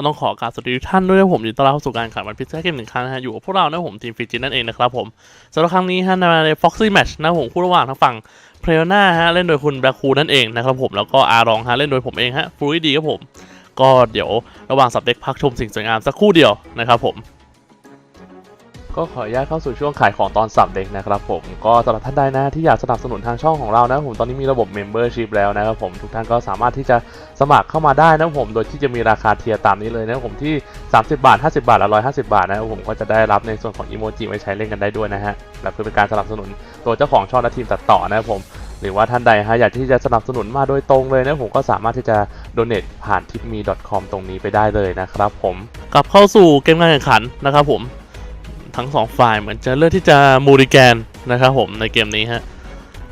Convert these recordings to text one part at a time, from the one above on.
ก็ต้องขอกรารสวัสดีทุกท่านด้วยนะผมยินดีต้อนรับเข้าสู่การขันวันพิซซ่าเกมหนึ่งครั้งนะฮะอยู่กับพวกเรานะผมทีมฟิจินนั่นเองนะครับผมสำหรับครั้งนี้ฮะใน Foxy Match นะผมคู่ระหว่างทางฝั่งเพลนาฮะเล่นโดยคุณแบล็คคูนั่นเองนะครับผมแล้วก็อารองฮะเล่นโดยผมเองฮะฟลุยดีครับผม ก็เดี๋ยวระหว่างสับเด็กพักชมสิ่งสวยงามสักครู่เดียวนะครับผม ก็ขออนุญาตเข้าสู่ช่วงขายของตอนสับเด็กนะครับผมก็สำหรับท่านใดนะที่อยากสนับสนุนทางช่องของเรานะผมตอนนี้มีระบบ Membership แล้วนะครับผมทุกท่านก็สามารถที่จะสมัครเข้ามาได้นะผมโดยที่จะมีราคาเทียร์ตามนี้เลยนะผมที่ 30 บาท 50 บาทและ150 บาทนะครับผมก็จะได้รับในส่วนของอีโมจิไว้ใช้เล่นกันได้ด้วยนะฮะและเพื่อเป็นการสนับสนุนตัวเจ้าของช่องและทีมตัดต่อนะครับผมหรือว่าท่านใดฮะอยากที่จะสนับสนุนมาโดยตรงเลยนะผมก็สามารถที่จะ donate ผ่าน tipme.com ตรงนี้ไปได้เลยนะครับผมกลับเข้าสู่เกมการแข่งขันนะครับผม ทั้งสองฝ่ายเหมือนจะเลือกที่จะมูริแกนนะครับผมในเกมนี้ฮะ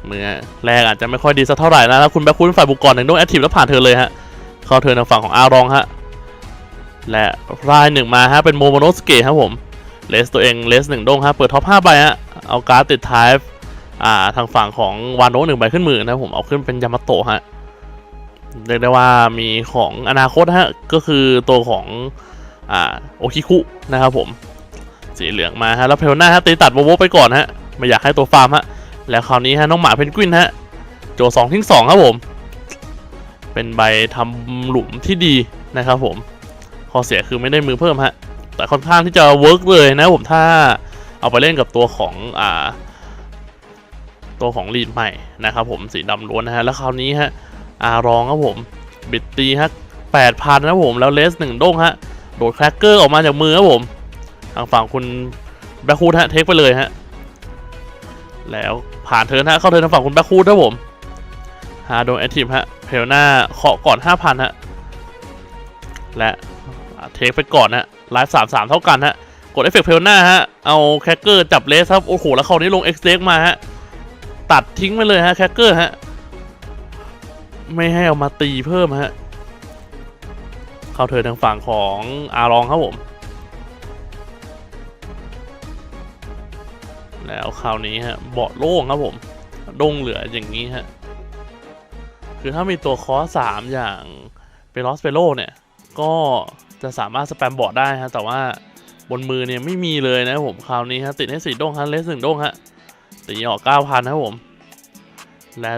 เมื่อแรกอาจจะไม่ค่อยดีสักเท่าไหร่นะแล้วคุณแบ็คคุณฝ่ายบุกก่อนหนึ่งโดนแอคทีฟแล้วผ่านเธอเลยฮะเข้าเธอทางฝั่งของอารองฮะและรายหนึ่งมาฮะเป็นโมโมโนสเกะครับผมเลสตัวเองเลสหนึ่งดงฮะเปิดท็อปห้าใบฮะเอาการ์ดติดท้ายอ่าทางฝั่งของวานโนหนึ่งใบขึ้นมือนะครับผมเอาขึ้นเป็นยามาโตะฮะเรียกได้ว่ามีของอนาคตฮะก็คือตัวของอ่าโอคิคุนะครับผม สีเหลืองมาฮะแล้วเพลน่าฮะตีตัดโวโวไปก่อนฮะไม่อยากให้ตัวฟาร์มฮะแล้วคราวนี้ฮะน้องหมาเพนกวินฮะโจสองทิ้งสองครับผม เป็นใบทำหลุมที่ดีนะครับผมข้อเสียคือไม่ได้มือเพิ่มฮะแต่ค่อนข้างที่จะเวิร์กเลยนะผมถ้าเอาไปเล่นกับตัวของอ่าตัวของลีดใหม่นะครับผมสีดำล้วนนะฮะแล้วคราวนี้ฮะอารองครับผมบิดตีฮะแปดพันนะผมแล้วเลสหนึ่งโด้งฮะโดดแครกเกอร์ออกมาจากมือครับผม ฝั่งคุณแบ็คฮูดฮะเทคไปเลยฮะ แล้วผ่านเทิร์นฮะเข้าเทิร์นทางฝั่งคุณแบ็คฮูดครับผมฮาโดนแอคทีฟฮะเพลหน้าเคาะก่อน 5,000 ฮะ และเทคไปก่อนฮะไลฟ์สามสามเท่ากันฮะ กดเอฟเฟกต์เพลหน้าฮะ เอาแคคเกอร์จับเลสครับ โอ้โห แล้วครานี้ลงเอ็กเด็กมาฮะ ตัดทิ้งไปเลยฮะแคคเกอร์ฮะ ไม่ให้เอามาตีเพิ่มฮะ เข้าเทิร์นทางฝั่งของอารองครับผม แล้วคราวนี้ฮะเบาะโล่งครับผมดงเหลืออย่างนี้ฮะคือถ้ามีตัวคอสสามอย่างเปโลสเปโลเนี่ย ก็จะสามารถสแปมบาะได้ฮะแต่ว่าบนมือเนี่ยไม่มีเลยนะครับผมคราวนี้ฮะติดให้สี่ดงฮะเลสหนึ่งดงฮะตีออกเก้าพันครับผม และ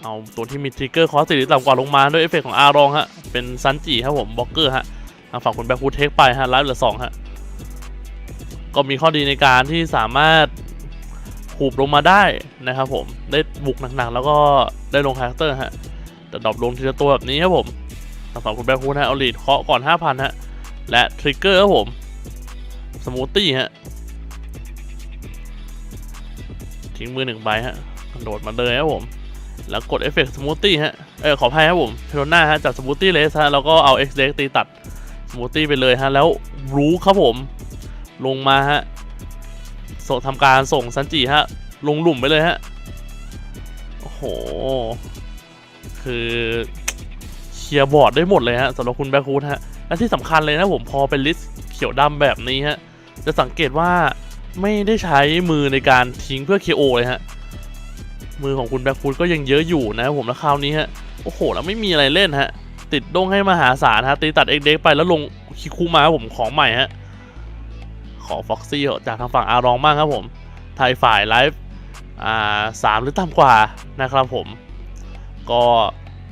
เอาตัวที่มีทริกเกอร์คอสสี่หรือต่ำกว่าลงมาด้วยเอฟเฟกต์ของอารองฮะเป็นซันจิครับผมบล็อกเกอร์ฮะทางฝั่งคุณแบ็คฟูดเทคไปฮะไลฟ์เหลือสองฮะ ก็มีข้อดีในการที่สามารถหูบลงมาได้นะครับผมได้บุกหนักๆแล้วก็ได้ลงคาแรคเตอร์ฮะแต่ดรอปลงทีละตัวแบบนี้ครับผมทางฝั่งคุณแบ็คฮูดฮะเอาลีดเคาะก่อน 5,000ฮะและทริกเกอร์ครับผมสมูทตี้ฮะทิ้งมือหนึ่งใบฮะกระโดดมาเลยครับผม แล้วกดเอฟเฟกต์สมูทตี้ฮะ เออขออภัยครับผมเพโรน่าฮะจากสมูทตี้เลสฮะแล้วก็เอา X เด็กตีตัดสมูทตี้ไปเลยฮะ แล้วรู้ครับผม ลงมาฮะส่งทำการส่งซันจิฮะ ลงหลุมไปเลยฮะ โอ้โห คือเคลียร์บอร์ดได้หมดเลยฮะสำหรับคุณแบคูดฮะ และที่สำคัญเลยนะผมพอเป็นลิสเขียวดำแบบนี้ฮะ จะสังเกตว่าไม่ได้ใช้มือในการทิ้งเพื่อ KO เลยฮะ มือของคุณแบคูดก็ยังเยอะอยู่นะผมแล้วคราวนี้ฮะ โอ้โห แล้วไม่มีอะไรเล่นฮะ ติดดงให้มหาศาลฮะ ตีตัดเอ็กเด็กไปแล้วลงคิคุมาผมของใหม่ฮะ ขอฟ็อกซี่จากทางฝั่งอารองบ้างครับผม ไทยฝ่ายไลฟ์อ่าสามหรือต่ำกว่านะครับผม ก็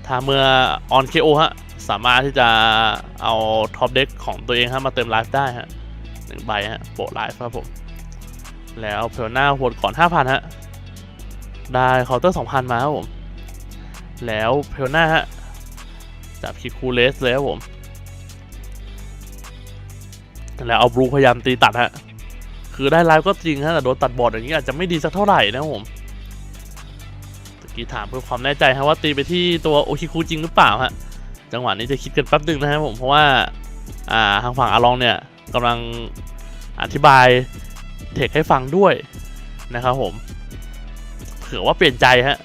ถ้าเมื่อออนเคโอฮะ สามารถที่จะเอาท็อปเด็กของตัวเองฮะมาเติมไลฟ์ได้ฮะหนึ่งใบฮะโปะไลฟ์ครับผม แล้วเพลหน้าหดก่อน 5,000 ฮะ ได้เคาน์เตอร์ 2,000 มาครับผม แล้วเพลหน้าฮะจับคิคูเลสเลยครับผม แล้วเอาบลูพยายามตีตัดฮะ คือได้ไลฟ์ก็จริงฮะแต่โดนตัดบอดอย่างนี้อาจจะไม่ดีสักเท่าไหร่นะผมตะกี้ถามเพื่อความแน่ใจฮะว่าตีไปที่ตัวโอคิคุจริงหรือเปล่าฮะ จังหวะนี้จะคิดกันแป๊บหนึงนะครับผม เพราะว่าอ่าทางฝั่งอารองเนี่ยกำลังอธิบายเทคให้ฟังด้วยนะครับผม เผื่อว่าเปลี่ยนใจฮะ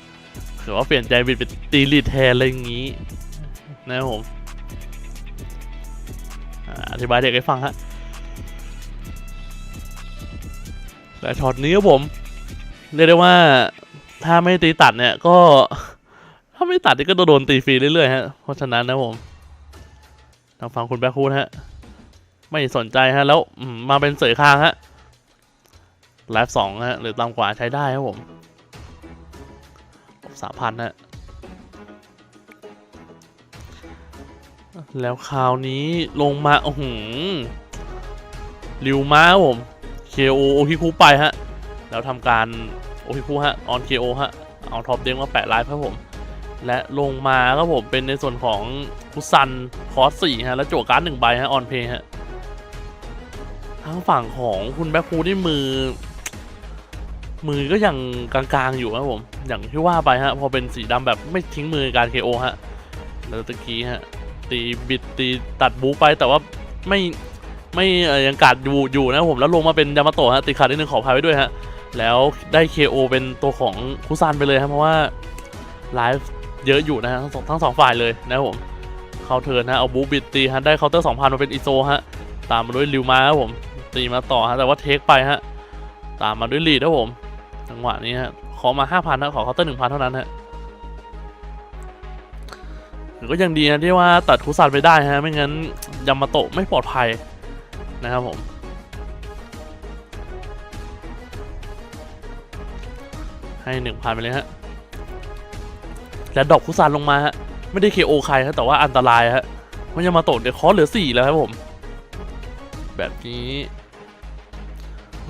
เผื่อว่าเปลี่ยนใจบิดไปตีลีดแทนอะไรอย่างนี้นะครับผมอ่าอธิบายเด็กให้ฟังฮะ แต่ช็อตนี้ครับผม เรียกได้ว่าถ้าไม่ตีตัดเนี่ยก็ ถ้าไม่ตัดนี่ก็โดนตีฟรีเรื่อยๆฮะเพราะฉะนั้นนะผมทางฝั่งคุณแบ็คฮูดฮะ ไม่สนใจฮะ แล้วมาเป็นเสยคางฮะไลฟ์สองฮะหรือต่ำกว่าใช้ได้ครับผมสามพันฮะแล้วคราวนี้ลงมาโอ้โหริวมาผม KO โอคิคุไปฮะ แล้วทำการโอคิคุฮะ ออน KO ฮะ เอาท็อปเด้งมาแปะไลฟ์ครับผม และลงมาครับผมเป็นในส่วนของคุซันคอสสี่ฮะ แล้วโจกการ์ดหนึ่งใบฮะ ออนเพย์ฮะ ทางฝั่งของคุณแบ็คฮูนี่มือ มือก็ยังกลางๆอยู่ครับผม อย่างที่ว่าไปฮะ พอเป็นสีดำแบบไม่ทิ้งมือการ KO ฮะ แล้วตะกี้ฮะ ตีบิดตีตัดบูไปแต่ว่าไม่ ไม่ยังกัดอยู่อยู่นะผมแล้วลงมาเป็นยามาโตะฮะติดขาดนิดนึงขอพายไว้ด้วยฮะแล้วได้ KO เป็นตัวของคุซานไปเลยครับเพราะว่าไลฟ์เยอะอยู่นะฮะทั้งสองทั้งสองฝ่ายเลยนะครับผมเข้าเทิร์นฮะเอาบูบิดตีฮะได้เคาน์เตอร์2,000มาเป็นอิโซฮะตามมาด้วยริวมาครับผมตีมาต่อฮะแต่ว่าเทคไปฮะตามมาด้วยลีดครับผมจังหวะนี้ฮะขอมา5,000นะขอเคาน์เตอร์1,000เท่านั้นฮะก็ยังดีนะที่ว่าตัดคุซันไปได้ฮะไม่งั้นยามาโตะไม่ปลอดภัย นะครับผมให้หนึ่งพันไปเลยฮะ และดอกคุซันลงมาฮะ ไม่ได้เคโอใครฮะแต่ว่าอันตรายฮะเพราะยามาตะเดี๋ยวคอสเหลือสี่แล้วครับผม แบบนี้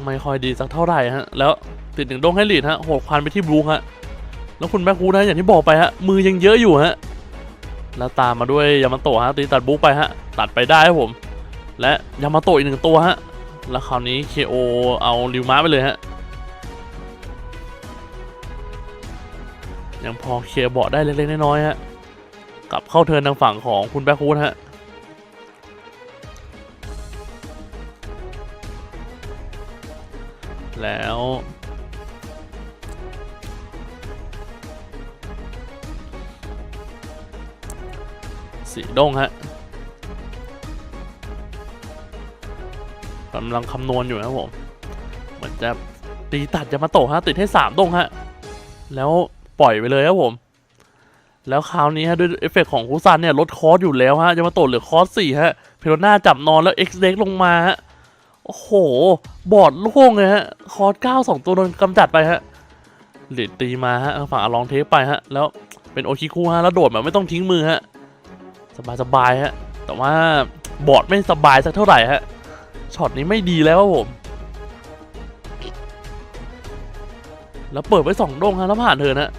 ไม่ค่อยดีสักเท่าไหร่ฮะ แล้วติดหนึ่งดงให้ลีดฮะหกพันไปที่บลูฮะ แล้วคุณแบ็คฮูดนะอย่างที่บอกไปฮะ มือยังเยอะอยู่ฮะ แล้วตามมาด้วยยามาโตะฮะตีตัดบุ๊กไปฮะ ตัดไปได้ครับผม และยามาโตะอีกหนึ่งตัวฮะ แล้วคราวนี้ KO เอาริวม้าไปเลยฮะ ยังพอเคลียร์เบาะได้เล็กๆน้อยๆฮะ กลับเข้าเทินทางฝั่งของคุณแบ็คฮูดฮะแล้ว สีด้งฮะ กำลังคำนวณอยู่นะผม เหมือนจะตีตัดยามาโตะฮะติดให้สามด้งฮะ แล้วปล่อยไปเลยครับผม แล้วคราวนี้ฮะด้วยเอฟเฟกต์ของคุซันเนี่ยลดคอร์สอยู่แล้วฮะยามาโตะเหลือคอร์สสี่ฮะเพโรน่าจับนอนแล้วเอ็กซ์เด็กลงมาฮะโอ้โห บอดโล่งเลยฮะ คอร์สเก้าสองตัวโดนกำจัดไปฮะหลีดตีมาฮะฝั่งอาลองเทปไปฮะ แล้วเป็นโอคิคุฮะ แล้วโดดแบบไม่ต้องทิ้งมือฮะ สบายสบายฮะ แต่ว่าบอดไม่สบายสักเท่าไหร่ฮะ ช็อตนี้ไม่ดีแล้วครับผม แล้วเปิดไว้สองดงฮะแล้วผ่านเธอนะ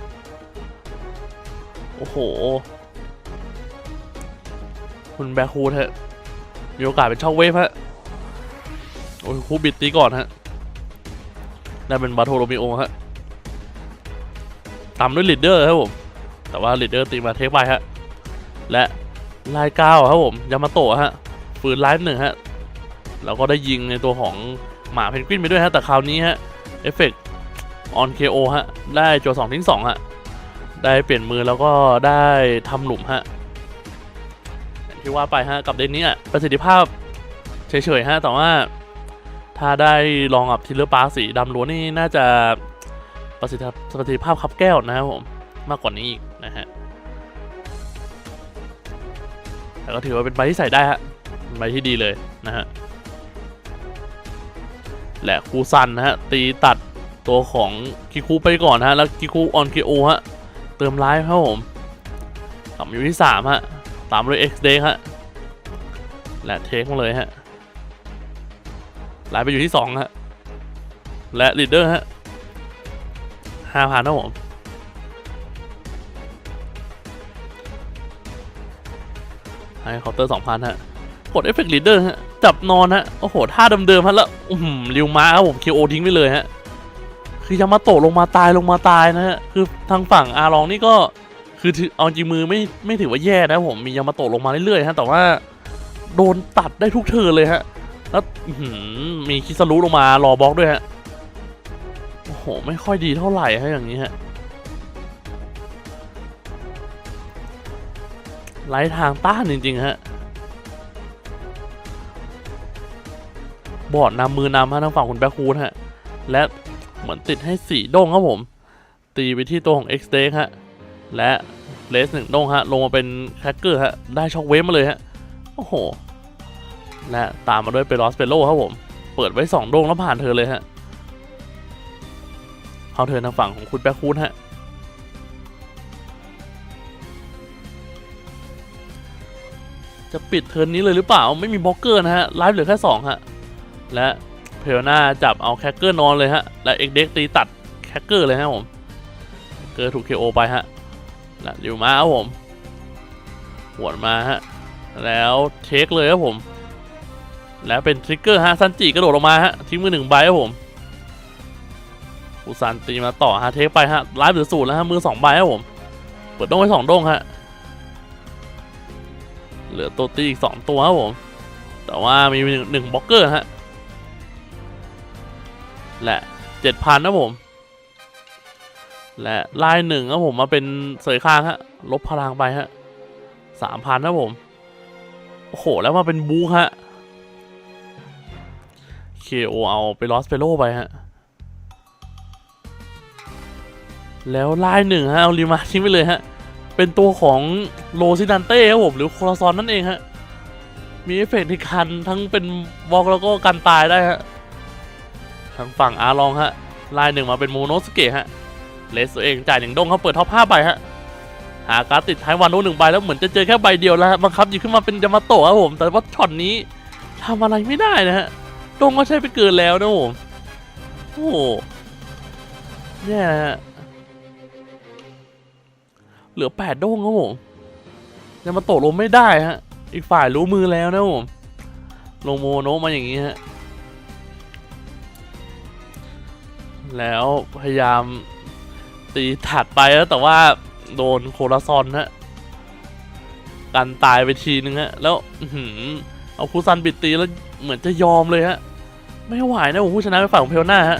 โอ้โห คุณแบคูดฮะ มีโอกาสเป็นช่องเวฟฮะ โอ้ยคูบิดตีก่อนฮะได้เป็นบาโทโรมิโอฮะตามด้วยลีดเดอร์ครับผม แต่ว่าลีดเดอร์ตีมาเทคไปฮะ และไลน์เก้าครับผม ยามาโตะฮะ ฝืนไลฟ์หนึ่งฮะ แล้วก็ได้ยิงในตัวของหมาเพนกวินไปด้วยฮะ แต่คราวนี้ฮะ เอฟเฟกต์ออนเคโอฮะ ได้โจสองทิ้งสองฮะ ได้เปลี่ยนมือแล้วก็ได้ทำหลุมฮะที่ว่าไปฮะ กับเดนนี้ประสิทธิภาพเฉยๆฮะ แต่ว่าถ้าได้ลองกับทิลเลอร์ปาร์สีดำล้วนนี่น่าจะประสิทธิประสิทธิภาพคับแก้วนะครับผมมากกว่านี้อีกนะฮะแต่ก็ถือว่าเป็นใบที่ใส่ได้ฮะใบที่ดีเลยนะฮะ และคูซันนะฮะตีตัดตัวของคิคุไปก่อนฮะแล้วคิคุออนคิโอฮะเติมไลฟ์ครับผมกลับมาอยู่ที่3ฮะตามด้วย X d a y ฮะและเทคมาเลยฮะไลฟ์ไปอยู่ที่2ฮะและลีดเดอร์ฮะห้าพันครับผมให้เคาน์เตอร์สองพันฮะกดเอฟเฟกต์ลีดเดอร์ฮะ จับนอนฮะ โอ้โหท่าเดิมๆฮะแล้วอือหือริวมาครับผมคิวโอทิ้งไปเลยฮะ คือยามาโตะลงมาตายลงมาตายนะฮะ คือทางฝั่งอาลองนี่ก็ คือเอาจริงมือไม่ไม่ถือว่าแย่นะผมมียามาโตะลงมาเรื่อยๆฮะ แต่ว่าโดนตัดได้ทุกเทิร์นเลยฮะ แล้วอื้อหือมีคิสรุลงมารอบล็อกด้วยฮะ โอ้โห ไม่ค่อยดีเท่าไหร่ฮะอย่างนี้ฮะไร้ทางต้านจริงๆฮะ บอร์ดนำมือนำฮะทางฝั่งคุณแบ็คฮูดฮะ และเหมือนติดให้สี่ด้งครับผม ตีไปที่ตัวของ X d a y ฮะ และเลสหนึ่งด้งฮะ ลงมาเป็นแคคเกอร์ฮะ ได้ช็อกเวฟมาเลยฮะ โอ้โห และตามมาด้วยเปโรสเปโลครับผม เปิดไว้สองโดงแล้วผ่านเธอเลยฮะเข้าเธอทางฝั่งของคุณแบ็คคูนฮะจะปิดเทิร์นนี้เลยหรือเปล่า ไม่มีบล็อกเกอร์นะฮะไลฟ์เหลือแค่สองฮะ และเพลน่าจับเอาแคคเกอร์นอนเลยฮะ และเอ็กเด็กตีตัดแคคเกอร์เลยฮะผมเกอร์ถูกเคโอไปฮะและอยู่มาครับผมหวนมาฮะ แล้วเทคเลยครับผม แล้วเป็นทริกเกอร์ฮะซันจิกระโดดลงมาฮะทิ้งมือหนึ่งใบครับผมอุซันตีมาต่อฮะเทคไปฮะไลฟ์หลือศูนย์แล้วฮะมือสองใบครับผม เปิดโดงไว้สองโดงฮะเหลือตัวตีอีกสองตัวครับผม แต่ว่ามีหนึ่งบล็อกเกอร์ฮะ และเจ็ดพันนะผม และลายหนึ่งครับผมมาเป็นเสยค้างฮะ ลบพลังไปฮะสามพันนะผม โอ้โห แล้วมาเป็นบูฮะ KO เอาไปลอสเปโลไปฮะ แล้วลายหนึ่งฮะ เอารีมาทิ้งไปเลยฮะ เป็นตัวของโรซิดันเต้ครับผม หรือโคลาซอนนั่นเองฮะ มีเอฟเฟกต์ในการทั้งเป็นวอล์กแล้วก็การตายได้ฮะางฝั่งอาร์ลองฮะลายหนึ่งมาเป็นโมโนสเกะฮะเลสตัวเองจ่ายหนึ่งดงเขาเปิดท็อปห้าใบฮะหาการ์ดติดท้ายวันโนหนึ่งใบแล้วเหมือนจะเจอแค่ใบเดียวแล้วบังคับหยิบขึ้นมาเป็นยามาโตะครับผมแต่ว่าช็อตนี้ทำอะไรไม่ได้นะฮะดงก็ใช้ไปเกินแล้วนะผมโอ้โหเนี่ยฮะเหลือแปดดงครับผมยามาโตะลงไม่ได้ฮะอีกฝ่ายรู้มือแล้วนะผมลงโมโนมาอย่างนี้ฮะ แล้วพยายามตีถัดไปแล้วแต่ว่าโดนโคราซอนฮะกันตายไปทีนึงฮะ แล้วหือเอาคูซันบิดตีแล้วเหมือนจะยอมเลยฮะ ไม่ไหวนะผมผู้ชนะไปฝั่งของเพลน่าฮะ